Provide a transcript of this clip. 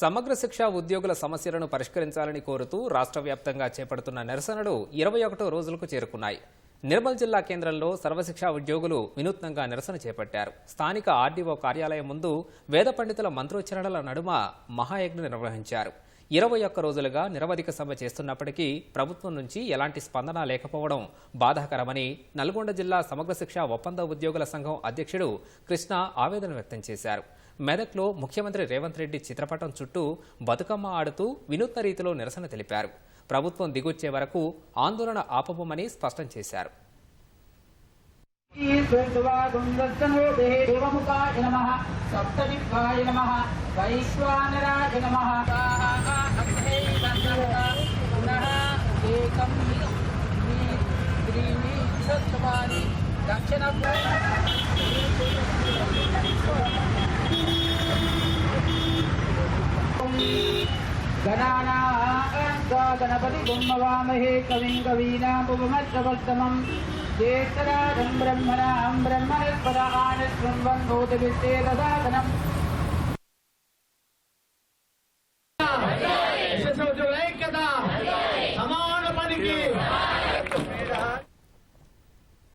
సమగ్ర శిక్ష ఉద్యోగుల సమస్యలను పరిష్కరించాలని కోరుతూ రాష్ట్ర వ్యాప్తంగా చేపడుతున్న నిరసనలు ఇరవై ఒకటో రోజులకు చేరుకున్నాయి. నిర్మల్ జిల్లా కేంద్రంలో సర్వశిక్ష ఉద్యోగులు వినూత్నంగా నిరసన చేపట్టారు. స్థానిక ఆర్డీఓ కార్యాలయం ముందు వేద పండితుల మంత్రోచ్చరణల నడుమ మహాయజ్ఞ నిర్వహించారు. ఇరవై ఒక్క రోజులుగా నిరవధిక సభ చేస్తున్నప్పటికీ ప్రభుత్వం నుంచి ఎలాంటి స్పందన లేకపోవడం బాధాకరమని నల్గొండ జిల్లా సమగ్ర శిక్ష ఒప్పంద ఉద్యోగుల సంఘం అధ్యక్షుడు కృష్ణ ఆవేదన వ్యక్తం చేశారు. మెదక్లో ముఖ్యమంత్రి రేవంత్ రెడ్డి చిత్రపటం చుట్టూ బతుకమ్మ ఆడుతూ వినూత్న రీతిలో నిరసన తెలిపారు. ప్రభుత్వం దిగొచ్చే వరకు ఆందోళన ఆపబోమని స్పష్టం చేశారు. దక్షిణ गणानागा गणपति गुम्भवामहे कविं कवीनामुपमस्तवर्तमं चेतराजं ब्रह्मणां ब्रह्मणस्पदानस्वं वन्धोतविश्वेदसाधनम् ऐक्यता